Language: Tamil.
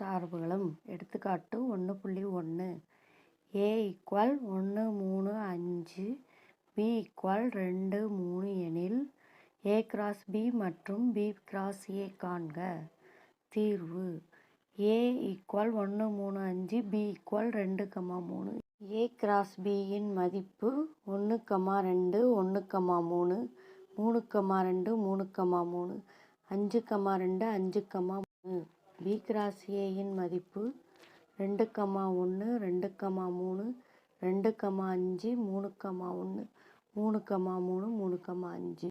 சார்புகளும். எடுத்துக்காட்டு ஒன்று புள்ளி ஒன்று ஏ ஈக்குவல் ஒன்று மூணு அஞ்சு பி ஈக்குவல் ரெண்டு மூணு எனில் ஏ கிராஸ் பி மற்றும் பி கிராஸ் ஏ காண்க. தீர்வு. ஏ ஈக்குவல் ஒன்று மூணு அஞ்சு பி ஈக்குவல் ரெண்டு கமா மூணு. ஏ கிராஸ் பியின் மதிப்பு ஒன்று கமா ரெண்டு ஒன்று கமா மூணு மூணு கமா ரெண்டு மூணு கமா மூணு அஞ்சு கமா ரெண்டு அஞ்சு கமா மூணு. பி கிராஸ் ஏயின் மதிப்பு ரெண்டு கமா ஒன்று ரெண்டு கமா மூணு ரெண்டு கமா அஞ்சு மூணு கமா ஒன்று மூணு கமா மூணு மூணு கமா அஞ்சு.